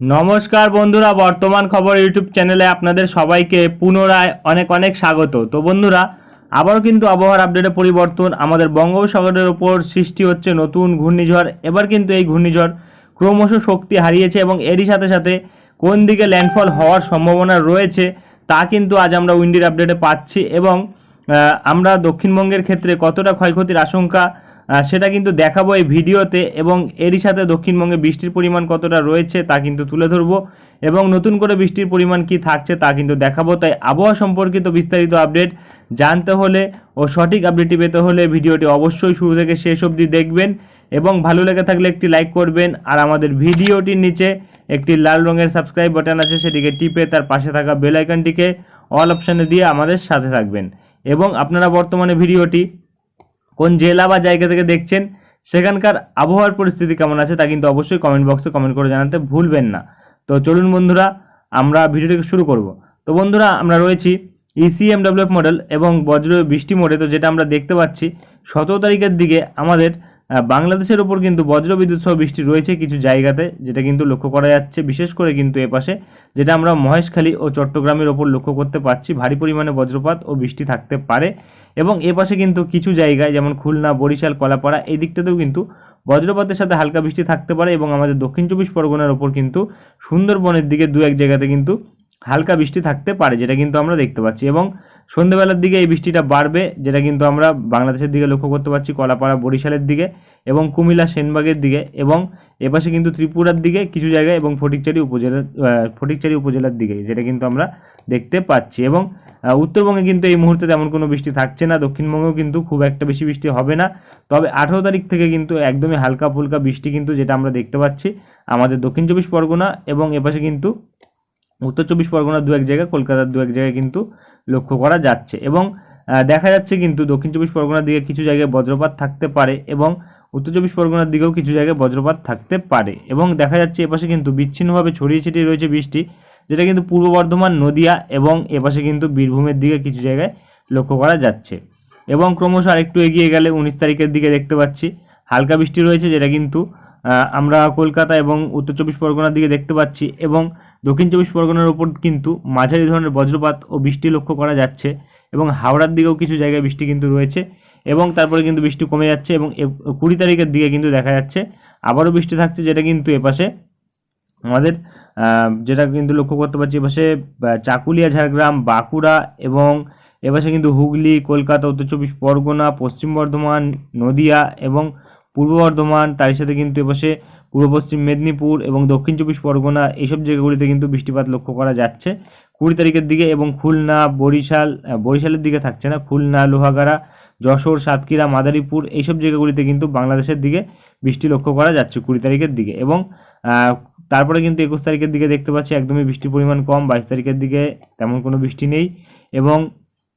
নমস্কার বন্ধুরা, বর্তমান খবর ইউটিউব চ্যানেলে আপনাদের সবাইকে পুনরায় অনেক অনেক স্বাগত। তো বন্ধুরা, আবারও কিন্তু আবহাওয়ার আপডেটে পরিবর্তন আমাদের বঙ্গোপসাগরের ওপর সৃষ্টি হচ্ছে নতুন ঘূর্ণিঝড়। এবার কিন্তু এই ঘূর্ণিঝড় ক্রমশ শক্তি হারিয়েছে এবং এরই সাথে সাথে কোন দিকে ল্যান্ডফল হওয়ার সম্ভাবনা রয়েছে তা কিন্তু আজ আমরা উইন্ডির আপডেটে পাচ্ছি এবং আমরা দক্ষিণবঙ্গের ক্ষেত্রে কতটা ক্ষয়ক্ষতির আশঙ্কা সেটা কিন্তু দেখাবো এই ভিডিওতে এবং এরই সাথে দক্ষিণবঙ্গে বৃষ্টির পরিমাণ কতটা রয়েছে তা কিন্তু তুলে ধরবো এবং নতুন করে বৃষ্টির পরিমাণ কি থাকছে তা কিন্তু দেখাবো। তাই আবহাওয়া সম্পর্কিত বিস্তারিত আপডেট জানতে হলে ও সঠিক আপডেটটি পেতে হলে ভিডিওটি অবশ্যই শুরু থেকে শেষ অবধি দেখবেন এবং ভালো লেগে থাকলে একটি লাইক করবেন আর আমাদের ভিডিওটির নিচে একটি লাল রঙের সাবস্ক্রাইব বাটন আছে, সেটিকে টিপে তার পাশে থাকা বেল আইকনটিকে অল অপশানে দিয়ে আমাদের সাথে থাকবেন। এবং আপনারা বর্তমানে ভিডিওটি কোন জেলা বা জায়গা থেকে দেখছেন, সেখানকার আবহাওয়ার পরিস্থিতি কেমন আছে তা কিন্তু অবশ্যই কমেন্ট বক্সে কমেন্ট করে জানাতে ভুলবেন না। তো চলুন বন্ধুরা, আমরা ভিডিওটিকে শুরু করব। তো বন্ধুরা, আমরা রয়েছি E ইসিএমডব্লিউএফ মডেল এবং বজ্র বৃষ্টি মোডে তো যেটা আমরা দেখতে পাচ্ছি, সতেরো তারিখের দিকে আমাদের বাংলাদেশের ওপর কিন্তু বজ্র বিদ্যুৎ সহ বৃষ্টি রয়েছে কিছু জায়গাতে, যেটা কিন্তু লক্ষ্য করা যাচ্ছে, বিশেষ করে কিন্তু এপাশে যেটা আমরা মহেশখালী ও চট্টগ্রামের ওপর লক্ষ্য করতে পারছি। ভারী পরিমাণে বজ্রপাত ও বৃষ্টি থাকতে পারে। এবং এ পাশে কিন্তু কিছু জায়গায়, যেমন খুলনা, বরিশাল, কলাপাড়া, এই দিকটাতেও কিন্তু বজ্রপাতের সাথে হালকা বৃষ্টি থাকতে পারে এবং আমাদের দক্ষিণ চব্বিশ পরগনার ওপর কিন্তু সুন্দরবনের দিকে দু এক জায়গাতে কিন্তু হালকা বৃষ্টি থাকতে পারে, যেটা কিন্তু আমরা দেখতে পাচ্ছি। এবং সন্ধ্যেবেলার দিকে এই বৃষ্টিটা বাড়বে, যেটা কিন্তু আমরা বাংলাদেশের দিকে লক্ষ্য করতে পারছি, কলাপাড়া, বরিশালের দিকে এবং কুমিল্লা, সেনবাগের দিকে এবং এপাশে কিন্তু ত্রিপুরার দিকে কিছু জায়গায় এবং ফটিকচারি উপজেলার ফটিকচারি উপজেলার দিকে, যেটা কিন্তু আমরা দেখতে পাচ্ছি। এবং উত্তরবঙ্গে কিন্তু এই মুহূর্তে তেমন কোনো বৃষ্টি থাকছে না, দক্ষিণবঙ্গেও কিন্তু খুব একটা বেশি বৃষ্টি হবে না। তবে আঠেরো তারিখ থেকে কিন্তু একদমই হালকা ফুলকা বৃষ্টি কিন্তু যেটা আমরা দেখতে পাচ্ছি, আমাদের দক্ষিণ চব্বিশ পরগনা এবং এপাশে কিন্তু উত্তর চব্বিশ পরগনার দু এক জায়গায়, কলকাতার দু এক জায়গায় কিন্তু লক্ষ্য করা যাচ্ছে এবং দেখা যাচ্ছে কিন্তু দক্ষিণ চব্বিশ পরগনার দিকে কিছু জায়গায় বজ্রপাত থাকতে পারে এবং উত্তর চব্বিশ পরগনার দিকেও কিছু জায়গায় বজ্রপাত থাকতে পারে এবং দেখা যাচ্ছে এপাশে কিন্তু বিচ্ছিন্নভাবে ছড়িয়ে ছিটিয়ে রয়েছে বৃষ্টি। যেটা কিন্তু পূর্ব বর্ধমান, নদিয়া এবং এপাশে কিন্তু বীরভূমের দিকে কিছু জায়গায় লক্ষ্য করা যাচ্ছে। এবং ক্রমশ আরেকটু এগিয়ে গেলে উনিশ তারিখের দিকে দেখতে পাচ্ছি, হালকা বৃষ্টি রয়েছে যেটা কিন্তু আমরা কলকাতা এবং উত্তর চব্বিশ পরগনার দিকে দেখতে পাচ্ছি এবং দক্ষিণ চব্বিশ পরগনার উপর কিন্তু মাঝারি ধরনের বজ্রপাত ও বৃষ্টি লক্ষ্য করা যাচ্ছে এবং হাওড়ার দিকেও কিছু জায়গায় বৃষ্টি কিন্তু রয়েছে এবং তারপরে কিন্তু বৃষ্টি কমে যাচ্ছে এবং কুড়ি তারিখের দিকে কিন্তু দেখা যাচ্ছে। আবারও বৃষ্টি থাকছে যেটা কিন্তু এপাশে আমাদের যেটা কিন্তু লক্ষ্য করতে পারছি, এপাশে চাকুলিয়া, ঝাড়গ্রাম, বাঁকুড়া এবং এপাশে কিন্তু হুগলি, কলকাতা, উত্তর চব্বিশ, পরগনা, পশ্চিম বর্ধমান, নদিয়া এবং পূর্ব বর্ধমান, তার সাথে কিন্তু এপাশে পূর্ব পশ্চিম মেদিনীপুর এবং দক্ষিণ চব্বিশ, পরগনা, এইসব জায়গাগুলিতে কিন্তু বৃষ্টিপাত লক্ষ্য করা যাচ্ছে। কুড়ি তারিখের দিকে এবং খুলনা, বরিশাল বরিশালের দিকে থাকছে না, খুলনা, লোহাগাড়া, যশোর, সাতক্ষীরা, মাদারীপুর, এইসব জায়গাগুলিতে কিন্তু বাংলাদেশের দিকে বৃষ্টি লক্ষ্য করা যাচ্ছে কুড়ি তারিখের দিকে এবং তারপরে কিন্তু একুশ তারিখের দিকে দেখতে পাচ্ছি একদমই বৃষ্টির পরিমাণ কম, বাইশ তারিখের দিকে তেমন কোনো বৃষ্টি নেই এবং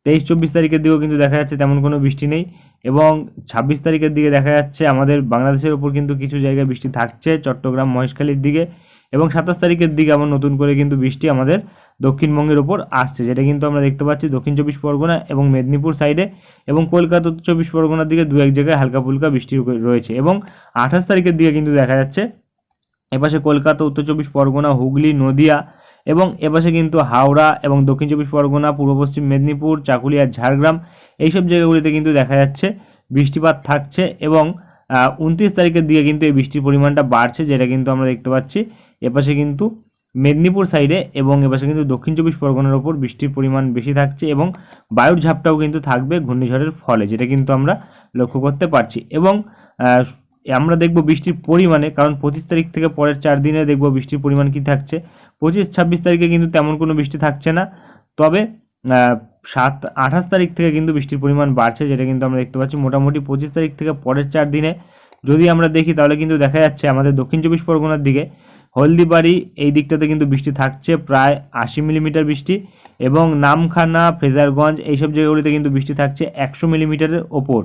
তেইশ, চব্বিশ তারিখের দিকেও কিন্তু দেখা যাচ্ছে তেমন কোনো বৃষ্টি নেই এবং ছাব্বিশ তারিখের দিকে দেখা যাচ্ছে আমাদের বাংলাদেশের ওপর কিন্তু কিছু জায়গায় বৃষ্টি থাকছে, চট্টগ্রাম, মহেশখালীর দিকে এবং সাতাশ তারিখের দিকে আবার নতুন করে কিন্তু বৃষ্টি আমাদের দক্ষিণবঙ্গের ওপর আসছে, যেটা কিন্তু আমরা দেখতে পাচ্ছি দক্ষিণ চব্বিশ পরগনা এবং মেদিনীপুর সাইডে এবং কলকাতা চব্বিশ পরগনার দিকে দু এক জায়গায় হালকা ফুলকা বৃষ্টি রয়েছে এবং আঠাশ তারিখের দিকে কিন্তু দেখা যাচ্ছে এপাশে কলকাতা, উত্তর চব্বিশ পরগনা, হুগলি, নদিয়া এবং এপাশে কিন্তু হাওড়া এবং দক্ষিণ চব্বিশ পরগনা, পূর্ব পশ্চিম মেদিনীপুর, চাকুলিয়া, ঝাড়গ্রাম এইসব জায়গাগুলিতে কিন্তু দেখা যাচ্ছে বৃষ্টিপাত থাকছে এবং উনত্রিশ তারিখের দিকে কিন্তু এই বৃষ্টির পরিমাণটা বাড়ছে যেটা কিন্তু আমরা দেখতে পাচ্ছি। এপাশে কিন্তু মেদিনীপুর সাইডে এবং এপাশে কিন্তু দক্ষিণ চব্বিশ পরগনার ওপর বৃষ্টির পরিমাণ বেশি থাকছে এবং বায়ুর ঝাপটাও কিন্তু থাকবে ঘূর্ণিঝড়ের ফলে, যেটা কিন্তু আমরা লক্ষ্য করতে পারছি এবং আমরা দেখব বৃষ্টির পরিমাণে, কারণ পঁচিশ তারিখ থেকে পরের চার দিনে দেখব বৃষ্টির পরিমাণ কি থাকছে। পঁচিশ, ছাব্বিশ তারিখে কিন্তু তেমন কোনো বৃষ্টি থাকছে না। তবে সাত, আঠাশ তারিখ থেকে কিন্তু বৃষ্টির পরিমাণ বাড়ছে, যেটা কিন্তু আমরা দেখতে পাচ্ছি। মোটামুটি পঁচিশ তারিখ থেকে পরের চার দিনে যদি আমরা দেখি, তাহলে কিন্তু দেখা যাচ্ছে আমাদের দক্ষিণ চব্বিশ পরগনার দিকে হলদিবাড়ি, এই দিকটাতে কিন্তু বৃষ্টি থাকছে, প্রায় আশি মিলিমিটার বৃষ্টি এবং নামখানা ফ্রেজারগঞ্জ এইসব জায়গাগুলিতে কিন্তু বৃষ্টি থাকছে একশো মিলিমিটারের ওপর।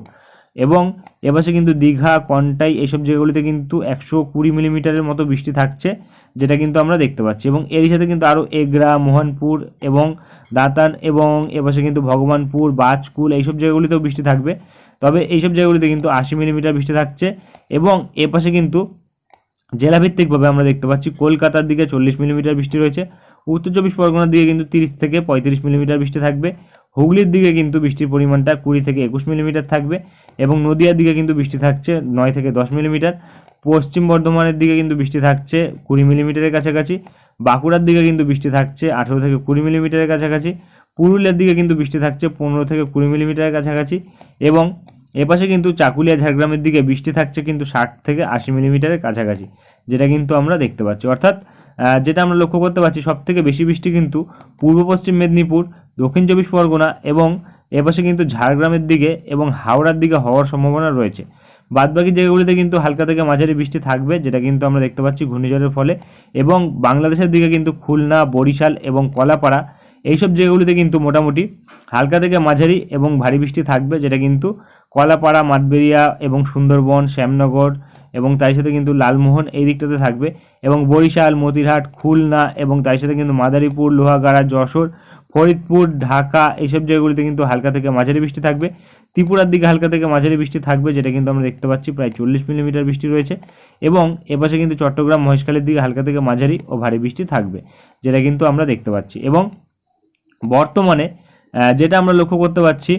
এবং এপাশে কিন্তু দীঘা, কন্টাই এইসব জায়গাগুলিতে কিন্তু একশো কুড়ি মিলিমিটারের মতো বৃষ্টি থাকছে, যেটা কিন্তু আমরা দেখতে পাচ্ছি। এবং এরই সাথে কিন্তু আরও এগরা, মোহনপুর এবং দাতান এবং এপাশে কিন্তু ভগবানপুর, বাজকুল এইসব জায়গাগুলিতেও বৃষ্টি থাকবে। তবে এইসব জায়গাগুলিতে কিন্তু আশি মিলিমিটার বৃষ্টি থাকছে এবং এপাশে কিন্তু জেলাভিত্তিকভাবে আমরা দেখতে পাচ্ছি কলকাতার দিকে চল্লিশ মিলিমিটার বৃষ্টি রয়েছে, উত্তর চব্বিশ পরগনার দিকে কিন্তু তিরিশ থেকে পঁয়ত্রিশ মিলিমিটার বৃষ্টি থাকবে, হুগলির দিকে কিন্তু বৃষ্টির পরিমাণটা কুড়ি থেকে একুশ মিলিমিটার থাকবে এবং নদিয়ার দিকে কিন্তু বৃষ্টি থাকছে নয় থেকে দশ মিলিমিটার, পশ্চিম বর্ধমানের দিকে কিন্তু বৃষ্টি থাকছে কুড়ি মিলিমিটারের কাছাকাছি, বাঁকুড়ার দিকে কিন্তু বৃষ্টি থাকছে আঠেরো থেকে কুড়ি মিলিমিটারের কাছাকাছি, পুরুলিয়ার দিকে কিন্তু বৃষ্টি থাকছে পনেরো থেকে কুড়ি মিলিমিটারের কাছাকাছি এবং এপাশে কিন্তু চাকুলিয়া ঝাড়গ্রামের দিকে বৃষ্টি থাকছে কিন্তু ষাট থেকে আশি মিলিমিটারের কাছাকাছি, যেটা কিন্তু আমরা দেখতে পাচ্ছি। অর্থাৎ যেটা আমরা লক্ষ্য করতে পারছি সব থেকে বেশি বৃষ্টি কিন্তু পূর্ব পশ্চিম মেদিনীপুর, দক্ষিণ চব্বিশ পরগনা এবং এপাশে কিন্তু ঝাড়গ্রামের দিকে এবং হাওড়ার দিকে হওয়ার সম্ভাবনা রয়েছে। বাদবাকি জায়গাগুলিতে কিন্তু হালকা থেকে মাঝারি বৃষ্টি থাকবে, যেটা কিন্তু আমরা দেখতে পাচ্ছি ঘূর্ণিঝড়ের ফলে। এবং বাংলাদেশের দিকে কিন্তু খুলনা, বরিশাল এবং কলাপাড়া এইসব জায়গাগুলিতে কিন্তু মোটামুটি হালকা থেকে মাঝারি এবং ভারী বৃষ্টি থাকবে, যেটা কিন্তু কলাপাড়া মাঠবেরিয়া এবং সুন্দরবন, শ্যামনগর এবং তার সাথে কিন্তু লালমোহন এই দিকটাতে থাকবে। এবং বরিশাল, মতিরহাট, খুলনা এবং তার সাথে কিন্তু মাদারীপুর, লোহাগাড়া, যশোর ফরিদপুর, ঢাকা এইসব জায়গাগুলিতে কিন্তু হালকা থেকে মাঝারি বৃষ্টি থাকবে। ত্রিপুরার দিকে হালকা থেকে মাঝারি বৃষ্টি থাকবে, যেটা কিন্তু আমরা দেখতে পাচ্ছি প্রায় চল্লিশ মিলিমিটার বৃষ্টি রয়েছে। এবং এপাশে কিন্তু চট্টগ্রাম, মহেশখালীর দিকে হালকা থেকে মাঝারি ও ভারী বৃষ্টি থাকবে, যেটা কিন্তু আমরা দেখতে পাচ্ছি। এবং বর্তমানে যেটা আমরা লক্ষ্য করতে পারছি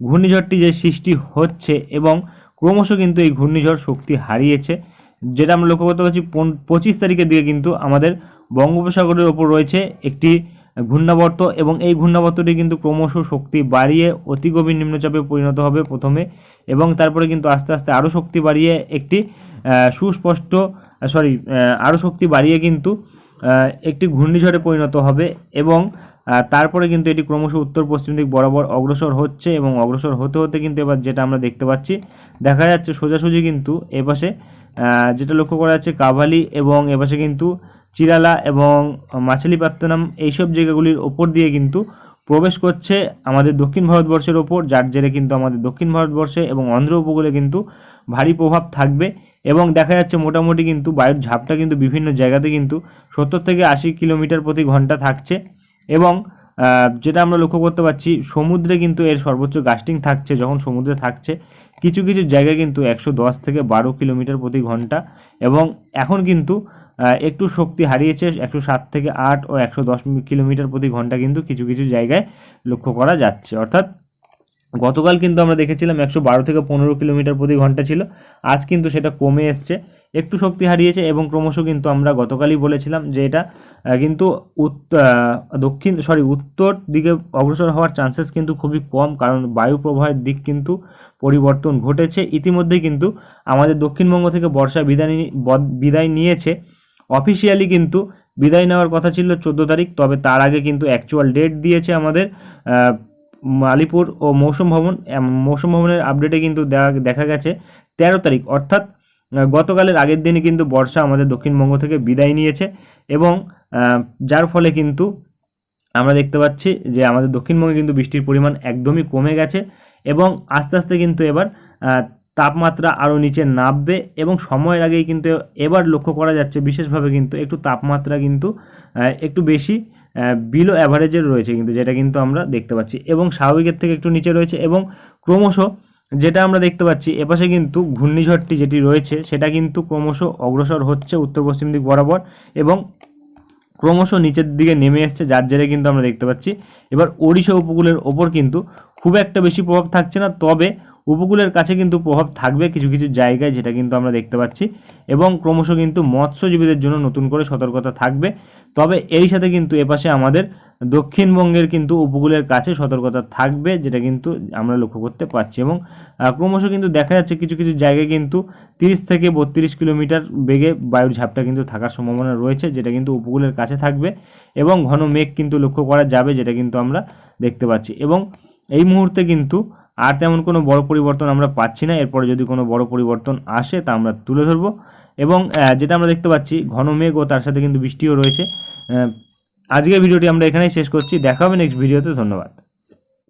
ঘূর্ণিঝড়টি যে সৃষ্টি হচ্ছে এবং ক্রমশ কিন্তু এই ঘূর্ণিঝড় শক্তি হারিয়েছে, যেটা আমরা লক্ষ্য করতে পারছি পঁচিশ তারিখের দিকে কিন্তু আমাদের বঙ্গোপসাগরের ওপর রয়েছে একটি ঘূর্ণাবর্ত এবং এই ঘূর্ণাবর্তটি কিন্তু ক্রমশ শক্তি বাড়িয়ে অতি গভীর নিম্নচাপে পরিণত হবে প্রথমে এবং তারপরে কিন্তু আস্তে আস্তে আরও শক্তি বাড়িয়ে একটি সুস্পষ্ট সরি আরও শক্তি বাড়িয়ে কিন্তু একটি ঘূর্ণিঝড়ে পরিণত হবে এবং তারপরে কিন্তু এটি ক্রমশ উত্তর পশ্চিম দিক বরাবর অগ্রসর হচ্ছে এবং অগ্রসর হতে হতে কিন্তু এবার যেটা আমরা দেখতে পাচ্ছি, দেখা যাচ্ছে সোজাসুজি কিন্তু এপাশে যেটা লক্ষ্য করা যাচ্ছে কাভালি এবং এপাশে কিন্তু চিরালা এবং মাছলিপাত্তনাম এইসব জায়গাগুলির ওপর দিয়ে কিন্তু প্রবেশ করছে আমাদের দক্ষিণ ভারতবর্ষের ওপর, যার জেরে কিন্তু আমাদের দক্ষিণ ভারতবর্ষে এবং অন্ধ্র উপকূলে কিন্তু ভারী প্রভাব থাকবে এবং দেখা যাচ্ছে মোটামুটি কিন্তু বায়ুর ঝাপটা কিন্তু বিভিন্ন জায়গাতে কিন্তু সত্তর থেকে আশি কিলোমিটার প্রতি ঘণ্টা থাকছে এবং যেটা আমরা লক্ষ্য করতে পারছি, সমুদ্রে কিন্তু এর সর্বোচ্চ গাস্টিং থাকছে, যখন সমুদ্রে থাকছে, কিছু কিছু জায়গায় কিন্তু একশো দশ থেকে বারো কিলোমিটার প্রতি ঘণ্টা এবং এখন কিন্তু একটু শক্তি হারিয়েছে, একশো সাত থেকে আট ও একশো দশ কিলোমিটার প্রতি ঘণ্টা কিন্তু কিছু কিছু জায়গায় লক্ষ্য করা যাচ্ছে। অর্থাৎ গতকাল কিন্তু আমরা দেখেছিলাম একশো বারো থেকে পনেরো কিলোমিটার প্রতি ঘণ্টা ছিল। আজ কিন্তু সেটা কমে এসছে। একটু শক্তি হারিয়েছে এবং ক্রমশ কিন্তু আমরা গতকালই বলেছিলাম যে এটা কিন্তু দক্ষিণ সরি উত্তর দিকে অগ্রসর হওয়ার চান্সেস কিন্তু খুবই কম, কারণ বায়ু প্রবাহের দিক কিন্তু পরিবর্তন ঘটেছে। ইতিমধ্যেই কিন্তু আমাদের দক্ষিণবঙ্গ থেকে বর্ষা বিদায় বদ- বিদায় নিয়েছে। অফিসিয়ালি কিন্তু বিদায় নেওয়ার কথা ছিল চোদ্দ তারিখ, তবে তার আগে কিন্তু অ্যাকচুয়াল ডেট দিয়েছে আমাদের আলিপুর ও মৌসুম ভবন। মৌসুম ভবনের আপডেটে কিন্তু দেখা- গেছে তেরো তারিখ। অর্থাৎ গতকালের আগের দিনে কিন্তু বর্ষা আমাদের দক্ষিণবঙ্গ থেকে বিদায় নিয়েছে এবং যার ফলে কিন্তু আমরা দেখতে পাচ্ছি যে আমাদের দক্ষিণবঙ্গে কিন্তু বৃষ্টির পরিমাণ একদমই কমে গেছে এবং আস্তে আস্তে কিন্তু এবার তাপমাত্রা আরও নিচে নামবে এবং সময়ের আগেই কিন্তু এবার লক্ষ্য করা যাচ্ছে, বিশেষভাবে কিন্তু একটু তাপমাত্রা কিন্তু একটু বেশি বিলো অ্যাভারেজের রয়েছে কিন্তু, যেটা কিন্তু আমরা দেখতে পাচ্ছি। এবং স্বাভাবিকের থেকে একটু নিচে রয়েছে এবং ক্রমশ যেটা আমরা দেখতে পাচ্ছি, এপাশে কিন্তু ঘূর্ণিঝড়টি যেটি রয়েছে, সেটা কিন্তু ক্রমশ অগ্রসর হচ্ছে উত্তর পশ্চিম দিক বরাবর এবং ক্রমশ নিচের দিকে নেমে এসছে, যার জেরে কিন্তু আমরা দেখতে পাচ্ছি। এবার ওড়িশা উপকূলের ওপর কিন্তু খুব একটা বেশি প্রভাব থাকছে না, তবে উপকূলের কাছে কিন্তু প্রভাব থাকবে কিছু কিছু জায়গায়, যেটা কিন্তু আমরা দেখতে পাচ্ছি। এবং ক্রমশ কিন্তু মৎস্যজীবীদের জন্য নতুন করে সতর্কতা থাকবে। তবে এই সাথে কিন্তু এপাশে আমাদের দক্ষিণবঙ্গের কিন্তু উপকূলের কাছে সতর্কতা থাকবে, যেটা কিন্তু আমরা লক্ষ্য করতে পারছি। এবং ক্রমশ কিন্তু দেখা যাচ্ছে কিছু কিছু জায়গায় কিন্তু তিরিশ থেকে বত্রিশ কিলোমিটার বেগে বায়ুর ঝাপটা কিন্তু থাকার সম্ভাবনা রয়েছে, যেটা কিন্তু উপকূলের কাছে থাকবে। এবং ঘন মেঘ কিন্তু লক্ষ্য করা যাবে, যেটা কিন্তু আমরা দেখতে পাচ্ছি। এবং এই মুহূর্তে কিন্তু আর তেমন কোনো বড় পরিবর্তন আমরা পাচ্ছি না। এরপরে যদি কোনো বড় পরিবর্তন আসে, তা আমরা তুলে ধরবো। এবং যেটা আমরা দেখতে পাচ্ছি, ঘন মেঘ ও তার সাথে কিন্তু বৃষ্টিও রয়েছে। আজকের ভিডিওটি আমরা এখানেই শেষ করছি। দেখা হবে নেক্সট ভিডিওতে ধন্যবাদ।